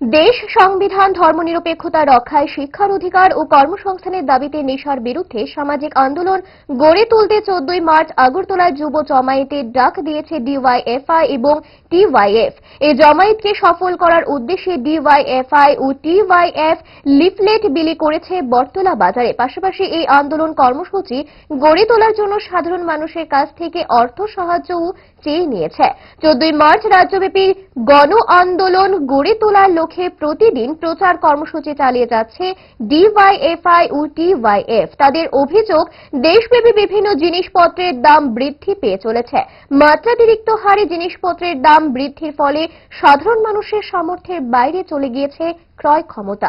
দেশ সংবিধান ধর্মনিরপেক্ষতা রক্ষায় শিক্ষার অধিকার ও কর্মসংস্থানের দাবিতে নেশার বিরুদ্ধে সামাজিক আন্দোলন গড়ে তুলতে চোদ্দই মার্চ আগরতলায় যুব জমায়েতের ডাক দিয়েছে ডিওয়াইএফআই এবং টিওয়াইএফ। এই জমায়েতকে সফল করার উদ্দেশ্যে ডিওয়াইএফআই ও টিওয়াইএফ লিফলেট বিলি করেছে বটতলা বাজারে। পাশাপাশি এই আন্দোলন কর্মসূচি গড়ে তোলার জন্য সাধারণ মানুষের কাছ থেকে অর্থ সাহায্যও চেয়ে নিয়েছে। চোদ্দই মার্চ রাজ্যব্যাপী গণ আন্দোলন গড়ে তোলার লক্ষ্যে প্রতিদিন প্রচার কর্মসূচি চালিয়ে যাচ্ছে ডিওয়াইএফআই ও টিওয়াইএফ। তাদের অভিযোগ, দেশব্যাপী বিভিন্ন জিনিসপত্রের দাম বৃদ্ধি পেয়ে চলেছে। মাত্রাতিরিক্ত হারে জিনিসপত্রের দাম বৃদ্ধির ফলে সাধারণ মানুষের সামর্থ্যের বাইরে চলে গিয়েছে ক্রয় ক্ষমতা।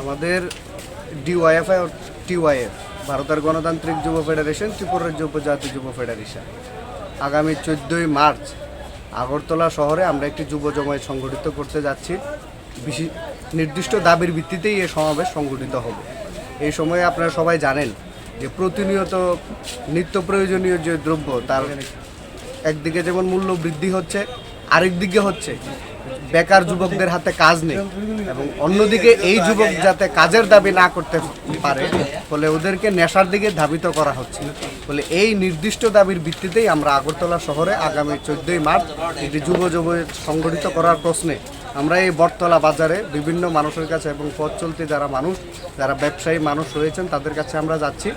আমাদের ডিওয়াইএফআই টিওয়াইএফ, ভারতের গণতান্ত্রিক যুব ফেডারেশন, ত্রিপুরা রাজ্য উপজাতি যুব ফেডারেশন। আগামী চোদ্দই মার্চ আগরতলা শহরে আমরা একটি যুব জমায়েত সংগঠিত করতে যাচ্ছি। বিশি- নির্দিষ্ট দাবির ভিত্তিতেই এই সমাবেশ সংগঠিত হবে। এই সময়ে আপনারা সবাই জানেন যে প্রতিনিয়ত নিত্য প্রয়োজনীয় যে দ্রব্য, তার একদিকে যেমন মূল্য বৃদ্ধি হচ্ছে, আরেক দিকে হচ্ছে বেকার যুবকদের হাতে কাজ নেই এবং অন্যদিকে এই যুবক যাতে কাজের দাবি না করতে পারে, ফলে ওদেরকে নেশার দিকে ধাবিত করা হচ্ছে। ফলে এই নির্দিষ্ট দাবির ভিত্তিতেই আমরা আগরতলা শহরে আগামী চোদ্দই মার্চ একটি যুব যুব সংগঠিত করার প্রশ্নে আমরা এই বটতলা বাজারে বিভিন্ন মানুষের কাছে এবং পথ চলতে যারা মানুষ, যারা ব্যবসায়ী মানুষ রয়েছেন, তাদের কাছে আমরা যাচ্ছি।